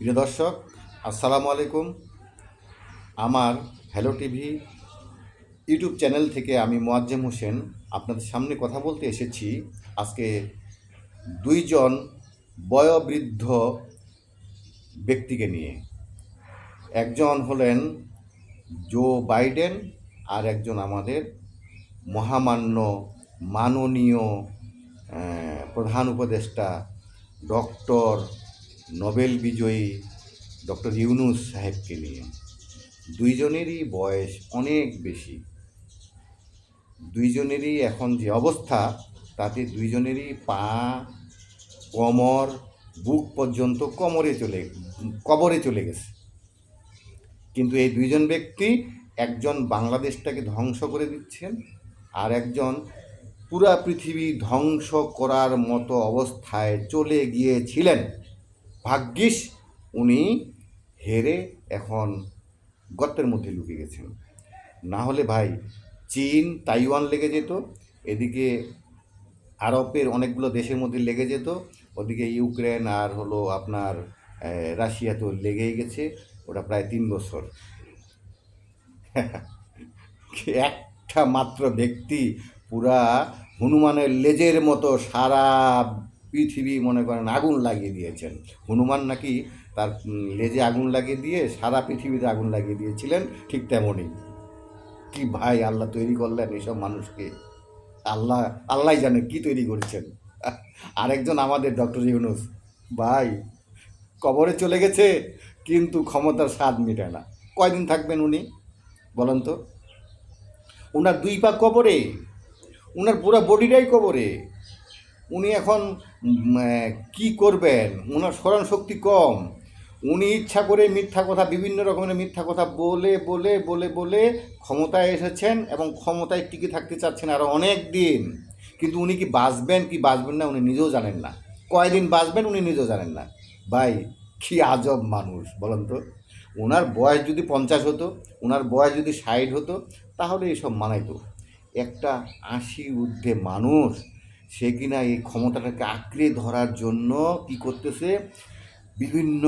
প্রিয় দর্শক, আসসালামু আলাইকুম। আমার হ্যালো টিভি ইউটিউব চ্যানেল থেকে আমি মোয়াজ্জেম হোসেন আপনাদের সামনে কথা বলতে এসেছি। আজকে দুইজন বয়োবৃদ্ধ ব্যক্তিকে নিয়ে। একজন হলেন জো বাইডেন আর একজন আমাদের মহামান্য মাননীয় প্রধান উপদেষ্টা ডক্টর নোবেল বিজয়ী ডক্টর ইউনুস সাহেবকে নিয়ে। দুইজনেরই বয়স অনেক বেশি। দুইজনেরই এখন যে অবস্থা, তাতে দুইজনেরই পা, কোমর, বুক পর্যন্ত কোমরে চলে, কবরে চলে গেছে। কিন্তু এই দুইজন ব্যক্তি একজন বাংলাদেশটাকে ধ্বংস করে দিচ্ছেন আর একজন পুরা পৃথিবী ধ্বংস করার মতো অবস্থায় চলে গিয়েছিলেন। ভাগ্যিস উনি হেরে এখন গর্তের মধ্যে লুকিয়ে গেছেন। না হলে ভাই চীন, তাইওয়ান লেগে যেত, এদিকে আরবের অনেকগুলো দেশের মধ্যে লেগে যেত, ওদিকে ইউক্রেন আর হলো আপনার রাশিয়া তো লেগেই গেছে, ওটা প্রায় তিন বছর। একটা মাত্র ব্যক্তি পুরা হনুমানের লেজের মতো সারা পৃথিবী মনে করেন আগুন লাগিয়ে দিয়েছেন। হনুমান নাকি তার লেজে আগুন লাগিয়ে দিয়ে সারা পৃথিবীতে আগুন লাগিয়ে দিয়েছিলেন ঠিক তেমনই। কি ভাই আল্লাহ তৈরি করলেন এসব মানুষকে? আল্লাহ আল্লাহ জানে কি তৈরি করেছেন। আরেকজন আমাদের ডক্টর ইউনুস, ভাই, কবরে চলে গেছে, কিন্তু ক্ষমতার স্বাদ মেটায় না। কয়দিন থাকবেন উনি? বলেন তো। ওনার দুই পা কবরে ওনার পুরো বডিটাই কবরে। উনি এখন কি করবেন? ওনার স্মরণ শক্তি কম। উনি ইচ্ছা করে মিথ্যা কথা, বিভিন্ন রকমের মিথ্যা কথা বলে বলে বলে বলে ক্ষমতায় এসেছেন এবং ক্ষমতায় টিকে থাকতে চাচ্ছেন আরও অনেক দিন। কিন্তু উনি কি বাঁচবেন কি বাঁচবেন না উনি নিজেও জানেন না। কয়দিন বাঁচবেন উনি নিজেও জানেন না। ভাই, কি আজব মানুষ, বলেন তো। ওনার বয়স যদি পঞ্চাশ হতো ওনার বয়স যদি ষাট হতো, তাহলে এসব মানাইতো। একটা আশি ঊর্ধ্বে মানুষ সে কিনা এই ক্ষমতাটাকে আঁকড়ে ধরার জন্য কি করতেছে? বিভিন্ন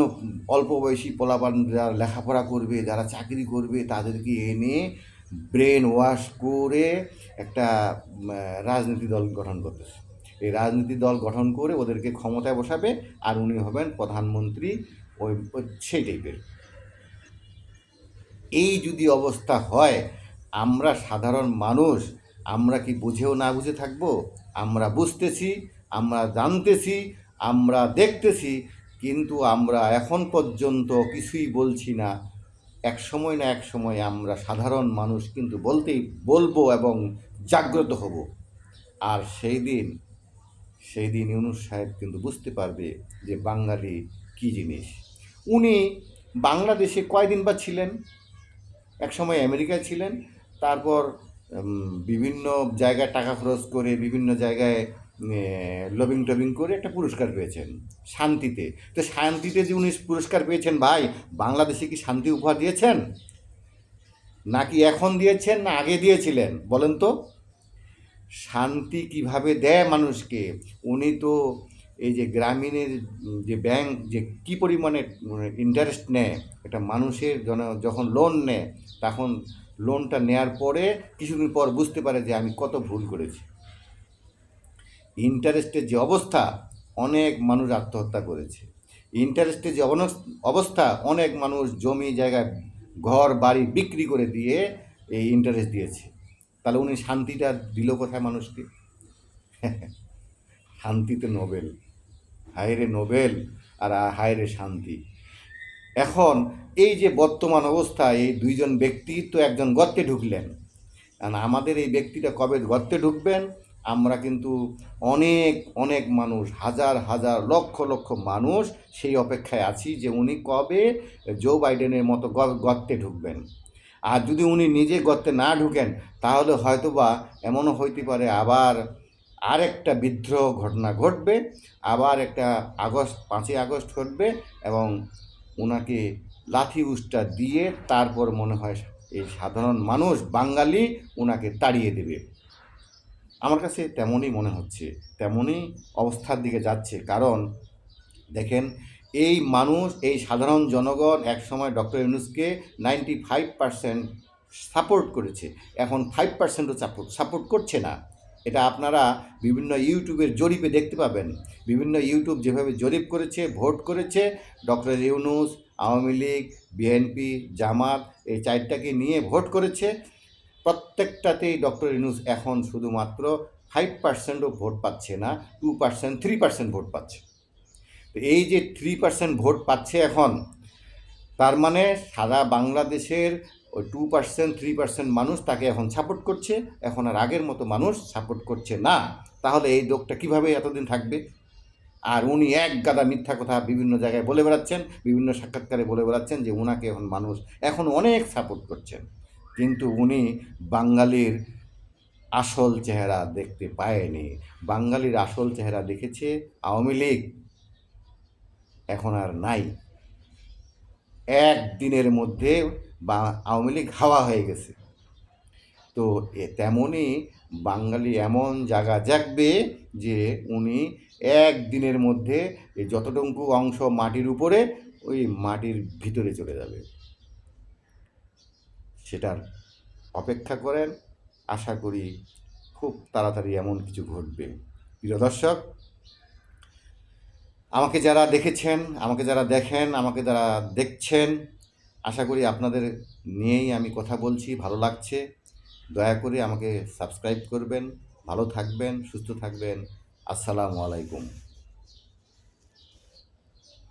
অল্প বয়সী পোলাপান যারা লেখাপড়া করবে, যারা চাকরি করবে তাদেরকে এনে ব্রেন ওয়াশ করে একটা রাজনীতি দল গঠন করতেছে। এই রাজনীতি দল গঠন করে ওদেরকে ক্ষমতায় বসাবে আর উনি হবেন প্রধানমন্ত্রী ওই সেই টাইপের। এই যদি অবস্থা হয়, আমরা সাধারণ মানুষ আমরা কি বুঝেও না বুঝে থাকব? আমরা বুঝতেছি, আমরা জানতেছি, আমরা দেখতেছি, কিন্তু আমরা এখন পর্যন্ত কিছুই বলছি না। এক সময় না এক সময় আমরা সাধারণ মানুষ কিন্তু বলতেই, বলব এবং জাগ্রত হব। আর সেই দিন সেই দিন ইউনুস সাহেব কিন্তু বুঝতে পারবে যে বাঙালি কী জিনিস। উনি বাংলাদেশে কয়দিন বা ছিলেন? এক সময় আমেরিকায় ছিলেন, তারপর বিভিন্ন জায়গায় টাকা খরচ করে, বিভিন্ন জায়গায় লবিং টবিং করে একটা পুরস্কার পেয়েছেন, শান্তিতে। তো শান্তিতে যে উনি পুরস্কার পেয়েছেন, ভাই, বাংলাদেশে কি শান্তি উপহার দিয়েছেন? নাকি এখন দিয়েছেন না আগে দিয়েছিলেন? বলেন তো। শান্তি কীভাবে দেয় মানুষকে? উনি তো এই যে গ্রামীণের যে ব্যাংক যে কি পরিমাণে ইন্টারেস্ট নেয়, একটা মানুষের জন- যখন লোন নেয়, তখন লোনটা নেয়ার পরে কিছুদিন পর বুঝতে পারে যে আমি কত ভুল করেছি। ইন্টারেস্টের যে অবস্থা, অনেক মানুষ আত্মহত্যা করেছে। ইন্টারেস্টের যে অবস্থা, অনেক মানুষ জমি, জায়গায় ঘর, বাড়ি বিক্রি করে দিয়ে এই ইন্টারেস্ট দিয়েছে। তাহলে উনি শান্তিটা দিল কোথায় মানুষকে? শান্তিতে নোবেল। হায়রে নোবেল আর হায়রে শান্তি। এখন এই যে বর্তমান অবস্থায় এই দুইজন ব্যক্তি তো একজন গর্তে ঢুকলেন। আর আমাদের এই ব্যক্তিটা কবে গর্তে ঢুকবেন? আমরা কিন্তু অনেক অনেক মানুষ, হাজার হাজার, লক্ষ লক্ষ মানুষ সেই অপেক্ষায় আছি যে উনি কবে জো বাইডেনের মতো গর্তে ঢুকবেন। আর যদি উনি নিজে গর্তে না ঢুকেন, তাহলে হয়তোবা এমনও হইতে পারে আবার আরেকটা বিদ্রোহ ঘটনা ঘটবে, আবার একটা আগস্ট, পাঁচই আগস্ট ঘটবে এবং ওনাকে লাথি উষ্টা দিয়ে তারপর মনে হয় এই সাধারণ মানুষ, বাঙালি, ওনাকে তাড়িয়ে দেবে। আমার কাছে তেমনই মনে হচ্ছে, তেমনই অবস্থার দিকে যাচ্ছে। কারণ দেখেন, এই মানুষ, এই সাধারণ জনগণ একসময় ডক্টর ইউনুসকে নাইনটি ফাইভ পার্সেন্ট সাপোর্ট করেছে। এখন ফাইভ পার্সেন্টও সাপোর্ট সাপোর্ট করছে না। এটা আপনারা বিভিন্ন ইউটিউবের জরিপে দেখতে পাবেন। বিভিন্ন ইউটিউব যেভাবে জরিপ করেছে, ভোট করেছে, ডক্টর ইউনুস, আওয়ামী লীগ, বিএনপি, জামাত, এই চারটাকে নিয়ে ভোট করেছে। প্রত্যেকটাতেই ডক্টর ইউনুস এখন শুধুমাত্র ফাইভ পার্সেন্টও ভোট পাচ্ছে না two percent three percent vote পাচ্ছে। তো এই যে থ্রি পার্সেন্ট ভোট পাচ্ছে এখন, তার মানে সারা বাংলাদেশের ওই টু পার্সেন্ট থ্রি পার্সেন্ট মানুষ তাকে এখন সাপোর্ট করছে, এখন আর আগের মতো মানুষ সাপোর্ট করছে না। তাহলে এই লোকটা কীভাবে এতদিন থাকবে? আর উনি এক গাদা মিথ্যা কথা বিভিন্ন জায়গায় বলে বেড়াচ্ছেন, বিভিন্ন সাক্ষাৎকারে বলে বেড়াচ্ছেন যে ওনাকে এখন মানুষ এখন অনেক সাপোর্ট করছেন। কিন্তু উনি বাঙালির আসল চেহারা দেখতে পায়নি। বাঙালির আসল চেহারা দেখেছে আওয়ামী লীগ। এখন আর নাই। একদিনের মধ্যে বা আওয়ামী লীগ হাওয়া হয়ে গেছে। তো এ তেমনই বাঙালি এমন জায়গা জাগবে যে উনি একদিনের মধ্যে যতটুকু অংশ মাটির উপরে, ওই মাটির ভিতরে চলে যাবে। সেটার অপেক্ষা করেন, আশা করি খুব তাড়াতাড়ি এমন কিছু ঘটবে। প্রিয় দর্শক, আমাকে যারা দেখেছেন, আমাকে যারা দেখেন, আমাকে যারা দেখছেন আশা করি আপনাদের নিয়েই আমি কথা বলছি, ভালো লাগছে। দয়া করে আমাকে সাবস্ক্রাইব করবেন, ভালো থাকবেন, সুস্থ থাকবেন। আসসালামু আলাইকুম।